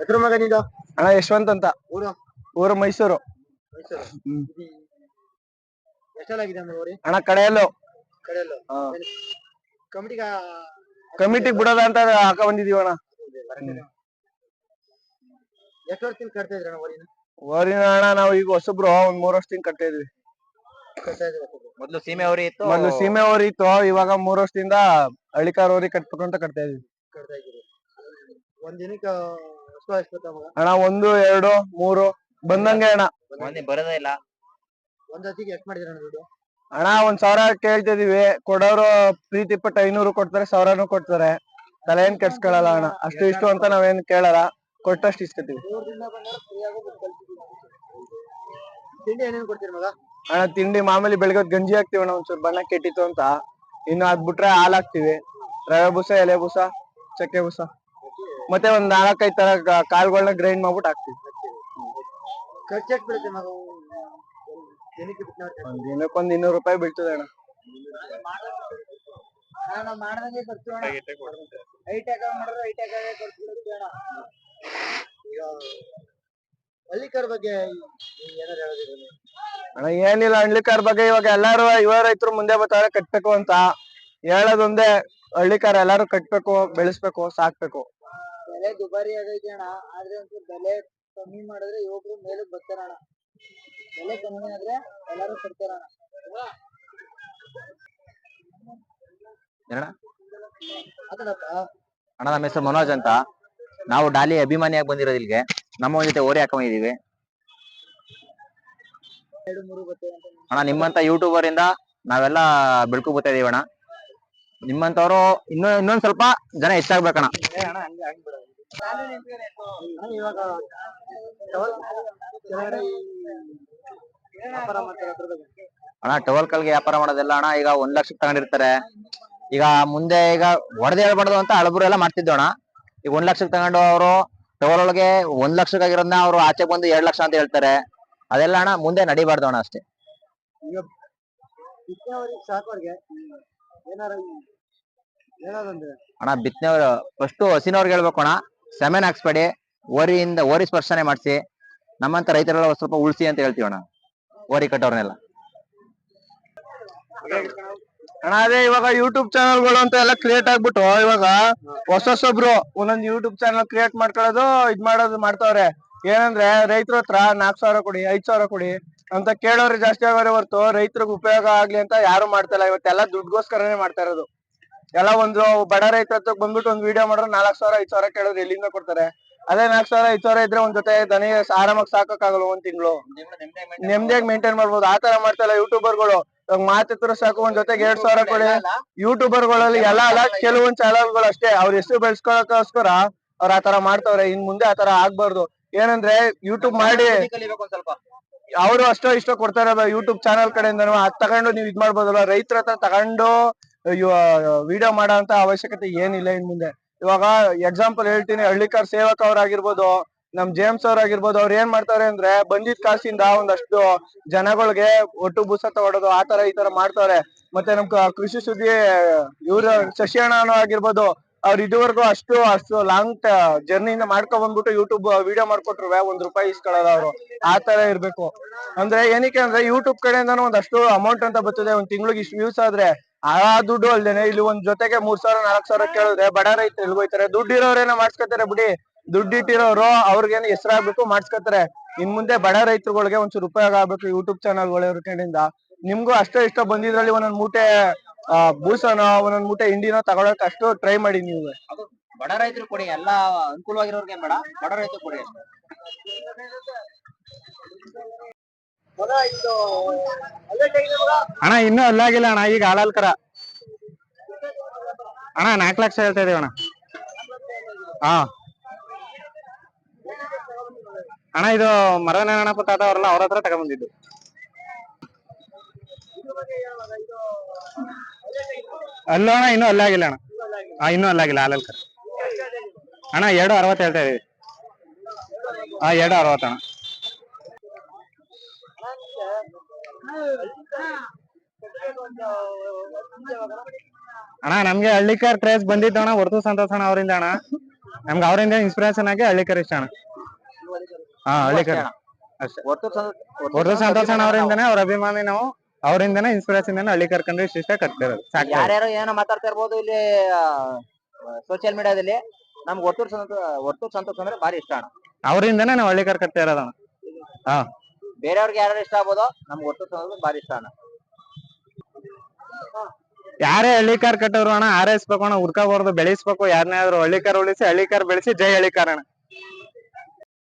ಎದ್ರ ಮಗ ನೀನು? ಅಣ್ಣ ಯಶವಂತ್ ಅಂತ. ಊರು? ಊರು ಮೈಸೂರು. ಮೈಸೂರು. ಹ್ಮ್. ಎಷ್ಟೆಲ್ಲಾಗಿದೆ ಅಂದ್ರೆ ಊರಿ? ಅಣ್ಣ ಕಡೆಯಲ್ಲು. ಕಡೆಯಲ್ಲ? ಹಾ. ಕಮಿಟಿಗ ಕಮಿಟಿಗ್ ಬಿಡೋದ ಅಂತ ಹಾಕ ಬಂದಿದೀವಿ ಅಣ್ಣ. ಎಷ್ಟು ವರ್ಷದಿಂದ ಕಟ್ತಾ ಇದ್ರಣ್ಣ ಓರಿನ ಅಣ್ಣ ನಾವು ಈಗ ಹೊಸಬ್ರು ಒಂದ್ ಮೂರ್ ವರ್ಷದಿಂದ ಕಟ್ತಾ ಇದ್ವಿ. ಕಟ್ತಾ ಇದ್ರೆ ಮೊದ್ಲು ಸೀಮೆ ಅವ್ರಿ ಇತ್ತು. ಮೊದ್ಲು ಸೀಮೆ ಓರಿ ಇತ್ತು ಇವಾಗ ಮೂರ್ ವರ್ಷದಿಂದ ಹಳ್ಳಿಕಾರ್ ಓರಿ ಕಟ್ಬೇಕು ಅಂತ ಕಟ್ತಾ ಇದ್ವಿ ಕಟ್ತಾ ಇದ್ದೀರಿ. ಒಂದ್ ದಿನಕ್ಕೆ ಅಣ್ಣ ಒಂದು ಎರಡು ಮೂರು ಬಂದಂಗೆ ಅಣ್ಣ. ಮೊನ್ನೆ ಬರೋದೇ ಇಲ್ಲ. ಒಂದ್ ಹೊತ್ತಿಗೆ ಎಷ್ಟು ಮಾಡಿದ್ರಣ್ಣ ಅಣ್ಣ ಒಂದ್ ಸಾವಿರ ಕೇಳ್ತಿದೀವಿ. ಕೊಡೋರು ಪ್ರೀತಿ ಪಟ್ಟು ಐನೂರು ಕೊಡ್ತಾರೆ ಸಾವಿರನು ಕೊಡ್ತಾರೆ. ತಲೆ ಏನ್ ಕೆಡ್ಸ್ಕೊಳಲ್ಲ ಅಣ್ಣ. ಅಷ್ಟು ಇಷ್ಟು ಅಂತ ನಾವೇನ್ ಕೇಳಲ್ಲ. ಕೊಟ್ಟಷ್ಟು ಇಸ್ಕೊತೀವಿ. ತಿಂಡಿ ಏನೇನು ಕೊಡ್ತೀರಿ ಮಗ? ಅಣ್ಣ ತಿಂಡಿ ಮಾಮೂಲಿ ಬೆಳಗ್ಗೆ ಹೊತ್ತು ಗಂಜಿ ಹಾಕ್ತಿವಿ ಅಣ್ಣ ಒಂಚೂರು ಬಣ್ಣ ಕೆಟ್ಟಿತ್ತು ಅಂತ. ಇನ್ನು ಅದ್ ಬಿಟ್ರೆ ಹಾಲ್ ಹಾಕ್ತಿವಿ. ರವೆ ಬೂಸ ಎಲೆ ಬೂಸ ಚಕ್ಕೆ ಬೂಸ. ಮತ್ತೆ ಒಂದ್ ನಾಲ್ಕೈದ್ ತರ ಕಾಳುಗಳನ್ನ ಕಾಳ್ಗಳ್ನ ಗ್ರೈಂಡ್ ಮಾಡ್ಬಿಟ್ಟು ಹಾಕ್ತಿವಿ. ಬೀಳುತ್ತೆ ಮಗ? ಒಂದ್ ದಿನಕ್ಕೆ ಬಿಟ್ಟು ಒಂದ್ ದಿನಕ್ಕೊಂದ್ ಇನ್ನೂರು ರೂಪಾಯಿ ಬೀಳ್ತದೆ ಅಣ್ಣ. ನಾವು ಮಾಡ್ದಂಗೆ ಖರ್ಚು ಅಣ್ಣ. ಐಟ್ ಹಾಕ ಮಾಡಿದ್ರೆ ಐಟ್ ಹಾಕಾಗೆ ಖರ್ಚು ಬೀಳುತ್ತೆ ಅಣ್ಣ. ಈಗ ಹಳ್ಳಿಕರ್ ಬಗ್ಗೆ ಅಣ್ಣ ಏನಿಲ್ಲ ಹಳ್ಳಿಕಾರ್ ಬಗ್ಗೆ ಇವಾಗ ಎಲ್ಲಾರು ಯುವ ರೈತರು ಮುಂದೆ ಬರ್ತಾರೆ ಕಟ್ಬೇಕು ಅಂತ. ಹೇಳೋದೊಂದೇ ಹಳ್ಳಿಕಾರ ಎಲ್ಲಾರು ಕಟ್ಬೇಕು ಬೆಳೆಸ್ಬೇಕು ಸಾಕ್ಬೇಕು. ಬೆಲೆ ದುಬಾರಿ ಆಗೈತೆ ಅಣ್ಣ. ಆದ್ರೆ ಒಂಚೂರು ಬೆಲೆ ಕಮ್ಮಿ ಮಾಡಿದ್ರೆ ಯುವಕರು ಮೇಲಕ್ಕೆ ಬರ್ತಾರ ಅಣ್ಣ. ಬೆಲೆ ಕಮ್ಮಿ ಆದ್ರೆ ಎಲ್ಲಾರು ಕೊಡ್ತಾರ ಅಣ್ಣ. ನಮ್ಮ ಹೆಸರು ಮನೋಜ್ ಅಂತ. ನಾವು ಡಾಲಿ ಅಭಿಮಾನಿಯಾಗಿ ಬಂದಿರೋದು ಇಲ್ಲಿಗೆ. ನಮ್ಮ ಜೊತೆ ಓರಿ ಹಾಕೊಂಡಿದೀವಿ ಅಣ್ಣ ನಿಮ್ಮಂತ ಯೂಟ್ಯೂಬರ್ ಇಂದ ನಾವೆಲ್ಲ ಬೆಳಕು ಬರ್ತಾ ಇದೀವಿ ಅಣ್ಣ. ನಿಮ್ಮಂತವ್ರು ಇನ್ನೂ ಇನ್ನೊಂದ್ ಸ್ವಲ್ಪ ಜನ ಹೆಚ್ಚಾಗ್ಬೇಕಣ್ಣ ಅಣ್ಣ, ಇವಾಗ ಅಣ್ಣ ಟವಲ್ ಕಲ್ಗೆ ವ್ಯಾಪಾರ ಮಾಡೋದೆಲ್ಲ ಅಣ್ಣ ಈಗ ಒಂದ್ ಲಕ್ಷಕ್ಕೆ ತಗೊಂಡಿರ್ತಾರೆ. ಈಗ ಮುಂದೆ ಈಗ ಹೊಡೆದು ಹೇಳ್ಬಾರ್ದು ಅಂತ ಅಳಬ್ರು ಎಲ್ಲ ಮಾಡ್ತಿದ್ದು ಅಣ್ಣ. ಈಗ ಒಂದ್ ಲಕ್ಷಕ್ಕೆ ತಗೊಂಡು ಅವರು ಟವಲ್ ಒಳಗೆ ಒಂದ್ ಲಕ್ಷಕ್ಕಾಗಿರೋದನ್ನ ಅವ್ರು ಆಚೆ ಬಂದು ಎರಡ್ ಲಕ್ಷ ಅಂತ ಹೇಳ್ತಾರೆ. ಅದೆಲ್ಲ ಅಣ್ಣ ಮುಂದೆ ನಡಿಬಾರ್ದು ಅಣ್ಣ ಅಷ್ಟೇ. ಅಣ್ಣ ಬಿತ್ತನೆಯವ್ರು ಫಸ್ಟ್ ಹಸಿನವ್ರಿಗೆ ಹೇಳ್ಬೇಕು ಅಣ್ಣ. ಸೆಮೆನ್ ಹಾಕ್ಸ್ಬೇಡಿ ಓರಿಯಿಂದ ಓರಿ ಸ್ಪರ್ಶನೆ ಮಾಡಿಸಿ, ನಮ್ಮಂತ ರೈತರೆಲ್ಲ ಸ್ವಲ್ಪ ಉಳಿಸಿ ಅಂತ ಹೇಳ್ತೀವಿ ಅಣ್ಣ, ಓರಿ ಕಟ್ಟೋರ್ನೆಲ್ಲ. ಅಣ್ಣ, ಅದೇ ಇವಾಗ ಯೂಟ್ಯೂಬ್ ಚಾನಲ್ಗಳು ಅಂತ ಎಲ್ಲ ಕ್ರಿಯೇಟ್ ಆಗ್ಬಿಟ್ಟು ಇವಾಗ ಹೊಸ ಹೊಸೊಬ್ರು ಒಂದೊಂದು ಯೂಟ್ಯೂಬ್ ಚಾನಲ್ ಕ್ರಿಯೇಟ್ ಮಾಡ್ಕೊಳ್ಳೋದು, ಇದ್ ಮಾಡೋದು ಮಾಡ್ತಾವ್ರೆ. ಏನಂದ್ರೆ ರೈತರ ಹತ್ರ ನಾಲ್ಕ್ ಸಾವಿರ ಕೊಡಿ, ಐದ್ ಸಾವಿರ ಕೊಡಿ ಅಂತ ಕೇಳೋರು ಜಾಸ್ತಿ ಆಗೋರೆ ಹೊರ್ತು ರೈತರಿಗೆ ಉಪಯೋಗ ಆಗ್ಲಿ ಅಂತ ಯಾರು ಮಾಡ್ತಾಯಿಲ್ಲ ಇವತ್ತೆಲ್ಲ ದುಡ್ಗೋಸ್ಕರನೇ ಮಾಡ್ತಾ ಇರೋದು. ಎಲ್ಲ ಒಂದು ಬಡ ರೈತರ ಹತ್ರ ಬಂದ್ಬಿಟ್ಟು ಒಂದ್ ವಿಡಿಯೋ ಮಾಡಿದ್ರೆ ನಾಲ್ಕ್ ಸಾವಿರ ಐದ್ ಸಾವಿರ ಕೇಳಿದ್ರೆ ಎಲ್ಲಿಂದ ಕೊಡ್ತಾರೆ? ಅದೇ ನಾಲ್ಕ್ ಸಾವಿರ ಐದ್ ಸಾವಿರ ಇದ್ರೆ ಒಂದ್ ಜೊತೆ ದನಿ ಆರಾಮಾಗಿ ಸಾಕಾಗಲ್ಲ ಒಂದ್ ತಿಂಗಳು? ನೆಮ್ಮದಿಯಾಗಿ ಮೇಂಟೈನ್ ಮಾಡ್ಬೋದು. ಆ ತರ ಮಾಡ್ತಾಯಿಲ್ಲ ಯೂಟ್ಯೂಬರ್ಗಳು ಇವಾಗ ಮಾತಿತ್ರ ಸಾಕು ಒಂದ್ ಜೊತೆಗೆ ಎರಡ್ ಸಾವಿರ ಕೊಡಿ. ಯೂಟ್ಯೂಬರ್ಗಳಲ್ಲಿ ಎಲ್ಲ ಅಲ್ಲ ಕೆಲವೊಂದ್ ಚಾನಲ್ಗಳು ಅಷ್ಟೇ. ಅವ್ರ ಹೆಸರು ಬೆಳೆಸ್ಕೊಳಕೋಸ್ಕರ ಅವ್ರ ಆತರ ಮಾಡ್ತಾವ್ರೆ. ಇನ್ ಮುಂದೆ ಆತರ ಆಗ್ಬಾರ್ದು. ಏನಂದ್ರೆ ಯೂಟ್ಯೂಬ್ ಮಾಡಿ ಅವರು ಅಷ್ಟೋ ಇಷ್ಟೋ ಕೊಡ್ತಾರೆ ಯೂಟ್ಯೂಬ್ ಚಾನಲ್ ಕಡೆಯಿಂದನು, ಅದ್ ತಗೊಂಡು ನೀವ್ ಇದ್ ಮಾಡ್ಬೋದಲ್ಲ? ರೈತರ ಹತ್ರ ತಗೊಂಡು ವಿಡಿಯೋ ಮಾಡೋ ಅವಶ್ಯಕತೆ ಏನಿಲ್ಲ ಇನ್ ಮುಂದೆ. ಇವಾಗ ಎಕ್ಸಾಂಪಲ್ ಹೇಳ್ತೀನಿ, ಹಳ್ಳಿಕಾರ್ ಸೇವಕ ಅವ್ರಾಗಿರ್ಬೋದು, ನಮ್ ಜೇಮ್ಸ್ ಅವ್ರಾಗಿರ್ಬೋದು, ಅವ್ರು ಏನ್ ಮಾಡ್ತಾರೆ ಅಂದ್ರೆ, ಬಂದಿದ್ ಕಾಸಿಂದ ಒಂದಷ್ಟು ಜನಗಳಿಗೆ ಒಟ್ಟು ಬುಸ ತಗೊಡೋದು ಆತರ ತರ ಈ ತರ ಮಾಡ್ತಾರೆ. ಮತ್ತೆ ನಮ್ ಕೃಷಿ ಸುದ್ದಿ ಇವ್ರ ಶಶಿಯಣ್ಣ ಆಗಿರ್ಬೋದು ಅವ್ರ ಇದುವರೆಗೂ ಅಷ್ಟು ಅಷ್ಟು ಲಾಂಗ್ ಜರ್ನಿಯಿಂದ ಮಾಡ್ಕೊ ಬಂದ್ಬಿಟ್ಟು ಯೂಟ್ಯೂಬ್ ವಿಡಿಯೋ ಮಾಡ್ಕೊಟ್ರು ಒಂದ್ ರೂಪಾಯಿ ಇಸ್ಕೊಳ್ಳೋದು ಅವ್ರು. ಆ ತರ ಇರ್ಬೇಕು. ಅಂದ್ರೆ ಏನಕ್ಕೆ ಅಂದ್ರೆ ಯೂಟ್ಯೂಬ್ ಕಡೆಯಿಂದಾನು ಒಂದಷ್ಟು ಅಮೌಂಟ್ ಅಂತ ಬರ್ತದೆ, ಒಂದ್ ತಿಂಗಳಿಗೆ ಇಷ್ಟು ವ್ಯೂಸ್ ಆದ್ರೆ ಆ ದುಡ್ಡು ಅಲ್ದೇನೆ. ಇಲ್ಲಿ ಒಂದ್ ಜೊತೆಗೆ ಮೂರ್ ಸಾವಿರ, ನಾಲ್ಕ್ ಸಾವಿರ ಕೇಳಿದ್ರೆ ಬಡ ರೈತರು ಎಲ್ಲಿ ಹೋಯ್ತಾರೆ? ದುಡ್ಡು ಇರೋರೇನೋ ಮಾಡ್ಸ್ಕೊತಾರೆ ಬಿಡಿ. ದುಡ್ಡು ಇಟ್ಟಿರೋರು ಅವ್ರಿಗೇನು ಹೆಸರಾಗ್ಬೇಕು, ಮಾಡ್ಸ್ಕೊತಾರೆ. ಇನ್ ಮುಂದೆ ಬಡ ರೈತರುಗಳಿಗೆ ಒಂಚೂರು ಉಪಯೋಗ ಆಗ್ಬೇಕು ಯೂಟ್ಯೂಬ್ ಚಾನಲ್ ಕಡೆಯಿಂದ ನಿಮ್ಗೂ ಅಷ್ಟೇ ಇಷ್ಟ ಬಂದಿದ್ರಲ್ಲಿ ಒಂದೊಂದ್ ಮೂಟೆ ಆ, ಬೂಸನ ಒಂದೊಂದ್ ಮೂಟೆ ಹಿಂಡಿನೋ ತಗೊಳಕ್ ಅಷ್ಟು ಟ್ರೈ ಮಾಡಿ ನೀವು. ಬಡ ರೈತರು ಕೊಡಿ ಎಲ್ಲಾ ಅನುಕೂಲವಾಗಿರೋರ್ಗೆ ಬೇಡ ಬಡ ರೈತರು ಕೊಡಿ ಅಣ್ಣ ಇನ್ನೂ ಅಲ್ಲಾಗಿಲ್ಲ ಅಣ್ಣ ಈಗ ಹಾಲಾಲ್ಕರ ಅಣ್ಣ ನಾಲ್ಕು ಲಕ್ಷ ಹೇಳ್ತಾ ಇದೀವಿ ಅಣ್ಣ. ಹಾ ಅಣ್ಣ ಇದು ಮರನಾರಾಯಣಪ್ಪ ತಾತ ಅವರಲ್ಲ ಅವ್ರ ಹತ್ರ ತಗೊಂಡ್ಬಂದಿದ್ದು ಅಲ್ಲ ಅಣ್ಣ ಇನ್ನೂ ಅಲ್ಲಾಗಿಲ್ಲ ಅಣ್ಣ. ಹಾ ಇನ್ನೂ ಅಲ್ಲಾಗಿಲ್ಲ ಕರ್ ಅಣ್ಣ ಎರಡು ಅರವತ್ತು ಹೇಳ್ತಾ ಇದೀವಿ. ಹಾ ಎರಡು ಅರವತ್ತು ಅಣ್ಣ. ಅಣ್ಣ ನಮ್ಗೆ ಹಳ್ಳಿಕರ್ ಟ್ರೇಸ್ ಬಂದಿತ್ತು ಅಣ್ಣ ಹೊರತು ಸಂತೋಷ ಅಣ್ಣ ಅವರಿಂದ ಅಣ್ಣ. ನಮ್ಗೆ ಅವರಿಂದ ಇನ್ಸ್ಪಿರೇಷನ್ ಆಗಿ ಹಳ್ಳಿಕರ್ ಇಷ್ಟ ಅಣ್ಣ. ಹಾ ಹಳ್ಳಿಕರ್. ಅಷ್ಟೇ ಹೊರತು ಸಂತೋಷ ಅಣ್ಣ ಅವರಿಂದನೇ ಅವ್ರ ಅಭಿಮಾನಿ ನಾವು. ಅವರಿಂದನೇ ಇನ್ಸ್ಪಿರೇಷನ್ ಹಳ್ಳಿ ಕರ್ಕೊಂಡ್ರೆ ಇಷ್ಟ ಕಟ್ತಿರೋದು ಸಾಕು. ಯಾರ್ಯಾರು ಏನೋ ಮಾತಾಡ್ತಾ ಇರ್ಬೋದು ಇಲ್ಲಿ ಸೋಷಿಯಲ್ ಮೀಡಿಯಾದಲ್ಲಿ ನಮ್ಗೆ ಒತ್ತೂರ್ ಸಂತೋಷ ಒಟ್ಟು ಸಂತೋಷ ಅಂದ್ರೆ ಭಾರಿ ಇಷ್ಟ ಅಣ್ಣ. ಅವರಿಂದನೇ ನಾವು ಹಳ್ಳಿ ಕರ್ಕತ್ತಾ ಇರೋದಣ್ಣ ಬೇರೆಯವ್ರಿಗೆ ಯಾರು ಇಷ್ಟ ಆಗ್ಬೋದು ನಮ್ಗೆ ಒಟ್ಟು ಸಂತೋಷ ಭಾರಿ ಇಷ್ಟ ಅಣ್ಣ. ಯಾರೇ ಹಳ್ಳಿ ಕಾರ್ ಕಟ್ಟೋರು ಅಣ್ಣ ಆರೈಸ್ಬೇಕು ಅಣ್ಣ ಹುಡ್ಕೋಬಾರ್ದು ಬೆಳೆಸ್ಬೇಕು. ಯಾರನ್ನಾದ್ರೂ ಹಳ್ಳಿ ಕಾರ್ ಉಳಿಸಿ ಹಳ್ಳಿ ಕಾರ್ ಬೆಳೆಸಿ ಜೈ ಹಳ್ಳಿ ಕಾರ್ ಅಣ್ಣ.